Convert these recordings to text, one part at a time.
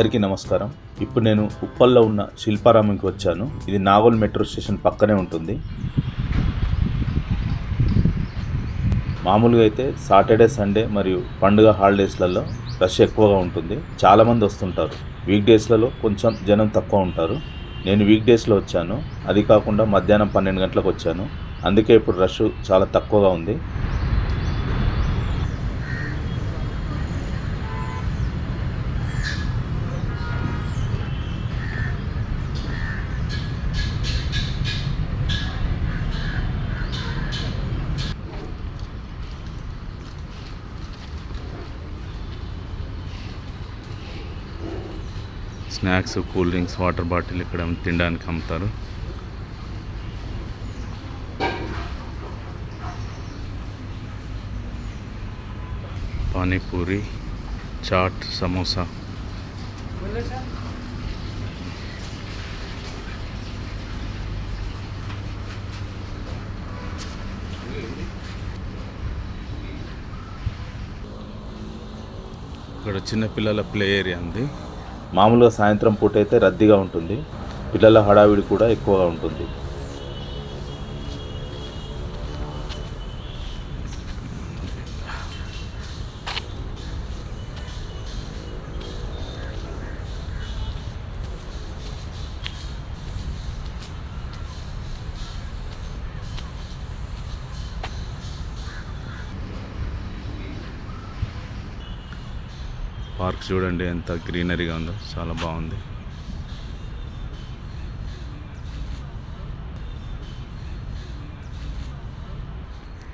అందరికీ నమస్కారం. ఇప్పుడు నేను ఉప్పల్లో ఉన్న శిల్పారామంకి వచ్చాను. ఇది నాగోల్ మెట్రో స్టేషన్ పక్కనే ఉంటుంది. మామూలుగా అయితే సాటర్డే సండే మరియు పండుగ హాలిడేస్లలో రష్ ఎక్కువగా ఉంటుంది. చాలామంది వస్తుంటారు. వీక్ డేస్లలో కొంచెం జనం తక్కువ ఉంటారు. నేను వీక్ డేస్లో వచ్చాను. అది కాకుండా మధ్యాహ్నం పన్నెండు గంటలకు వచ్చాను. అందుకే ఇప్పుడు రష్ చాలా తక్కువగా ఉంది. Snacks cool drinks water bottle ఇక్కడ తినడానికి అమ్ముతారు. పానీపూరి చాట్ సమోసా. ఇక్కడ చిన్న పిల్లల ప్లే ఏరియా ఉంది. మామూలుగా సాయంత్రం పూట అయితే రద్దీగా ఉంటుంది. పిల్లల హడావిడి కూడా ఎక్కువగా ఉంటుంది. పార్క్ చూడండి ఎంత గ్రీనరీగా ఉందో. చాలా బాగుంది.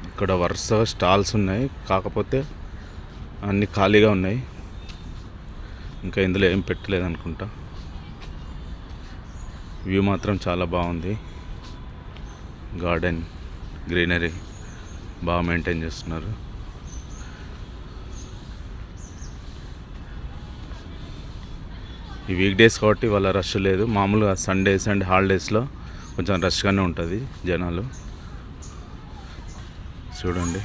ఇక్కడ వరుసగా స్టాల్స్ ఉన్నాయి. కాకపోతే అన్నీ ఖాళీగా ఉన్నాయి. ఇంకా ఇందులో ఏం పెట్టలేదు అనుకుంటా. వ్యూ మాత్రం చాలా బాగుంది. గార్డెన్ గ్రీనరీ బాగా మెయింటైన్ చేస్తున్నారు. ఈ వీక్ డేస్ కాబట్టి వాళ్ళ రష్ లేదు. మామూలుగా సండేస్ అండ్ హాలిడేస్లో కొంచెం రష్గానే ఉంటుంది జనాలు. చూడండి.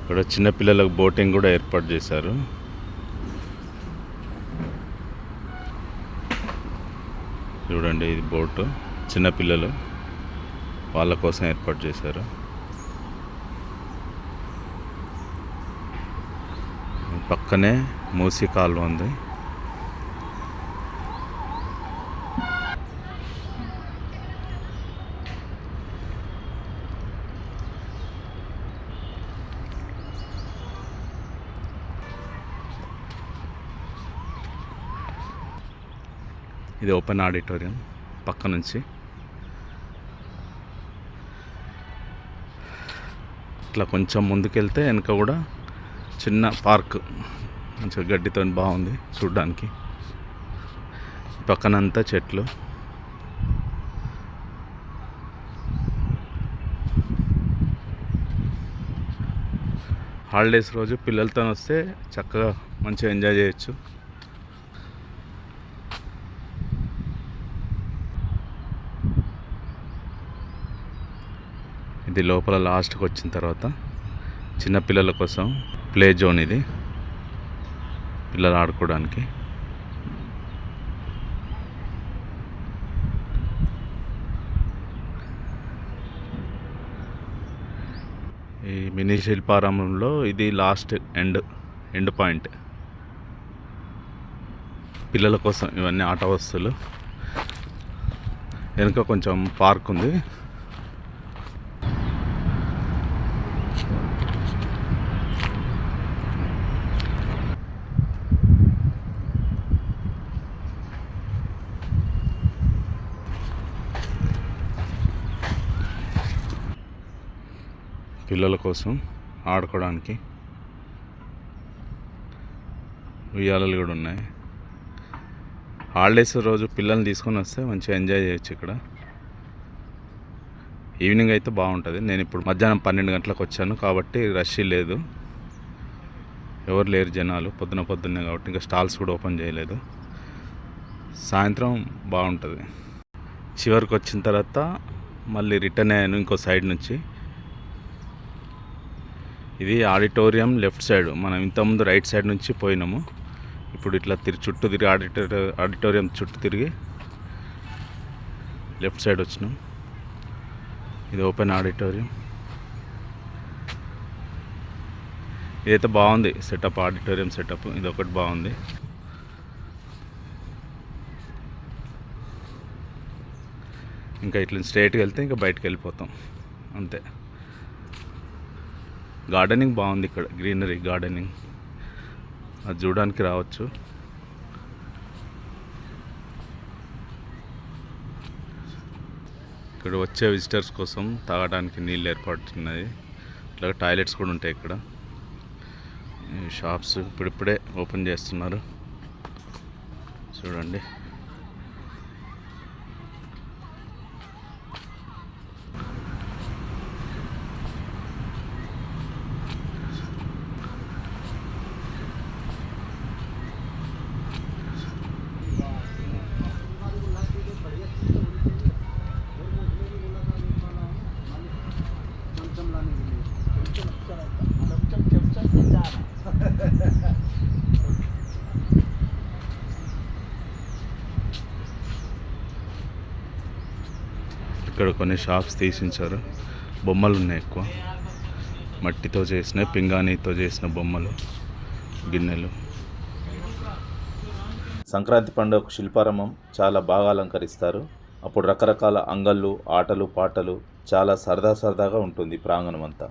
ఇక్కడ చిన్నపిల్లలకు బోటింగ్ కూడా ఏర్పాటు చేశారు. చూడండి ఇది బోటు చిన్నపిల్లలు వాళ్ళ కోసం ఏర్పాటు చేశారు. పక్కనే మూసి కాలువ ఉంది. ఇది ఓపెన్ ఆడిటోరియం పక్క నుంచి. ఇట్లా కొంచెం ముందుకెళ్తే వెనక కూడా చిన్న పార్క్. మంచిగా గడ్డితో బాగుంది చూడ్డానికి. పక్కనంతా చెట్లు. హాలిడేస్ రోజు పిల్లలతో వస్తే చక్కగా మంచిగా ఎంజాయ్ చేయొచ్చు. ఇది లోపల లాస్ట్కి వచ్చిన తర్వాత. చిన్నపిల్లల కోసం ప్లే జోన్ ఇది. పిల్లలు ఆడుకోవడానికి. ఈ మినీ శిల్పారామంలో ఇది లాస్ట్ ఎండ్ ఎండ్ పాయింట్. పిల్లల కోసం ఇవన్నీ ఆట వస్తువులు. వెనుక కొంచెం పార్క్ ఉంది. పిల్లల కోసం ఆడుకోవడానికి ఉయ్యాలలు కూడా ఉన్నాయి. హాలిడేస్ రోజు పిల్లల్ని తీసుకొని వస్తే మంచిగా ఎంజాయ్ చేయొచ్చు ఇక్కడ. ఈవినింగ్ అయితే బాగుంటుంది. నేను ఇప్పుడు మధ్యాహ్నం పన్నెండు గంటలకు వచ్చాను కాబట్టి రష్ లేదు. ఎవరు లేరు జనాలు పొద్దున పొద్దున్నే కాబట్టి ఇంకా స్టాల్స్ కూడా ఓపెన్ చేయలేదు. సాయంత్రం బాగుంటుంది. చివరికి వచ్చిన తర్వాత మళ్ళీ రిటర్న్ అయ్యాను ఇంకో సైడ్ నుంచి. ఇది ఆడిటోరియం లెఫ్ట్ సైడ్. మనం ఇంతకుముందు రైట్ సైడ్ నుంచి పోయినాము. ఇప్పుడు ఇట్లా తిరిగి చుట్టూ తిరిగి ఆడిటోరి ఆడిటోరియం చుట్టూ తిరిగి లెఫ్ట్ సైడ్ వచ్చినాం. ఇది ఓపెన్ ఆడిటోరియం. ఇదైతే బాగుంది సెటప్ ఆడిటోరియం సెటప్. ఇది ఒకటి బాగుంది. ఇంకా ఇట్లా స్ట్రైట్కి వెళ్తే ఇంకా బయటకు వెళ్ళిపోతాం. అంతే. గార్డెనింగ్ బాగుంది ఇక్కడ గ్రీనరీ గార్డెనింగ్. అది చూడడానికి రావచ్చు. ఇక్కడ వచ్చే విజిటర్స్ కోసం తాగడానికి నీళ్ళు ఏర్పడుతున్నాయి ఇట్లా టాయిలెట్స్ కూడా ఉంటాయి ఇక్కడ. షాప్స్ ఇప్పుడిప్పుడే ఓపెన్ చేస్తున్నారు. చూడండి. ఇక్కడ కొన్ని షాప్స్ తీసించారు. బొమ్మలు ఉన్నాయి ఎక్కువ. మట్టితో చేసిన పింగాణితో చేసిన బొమ్మలు గిన్నెలు. సంక్రాంతి పండుగకు శిల్పారంభం. చాలా బాగా అలంకరిస్తారు. అప్పుడు రకరకాల అంగళ్ళు ఆటలు పాటలు చాలా సరదా సరదాగా ఉంటుంది ప్రాంగణం అంతా.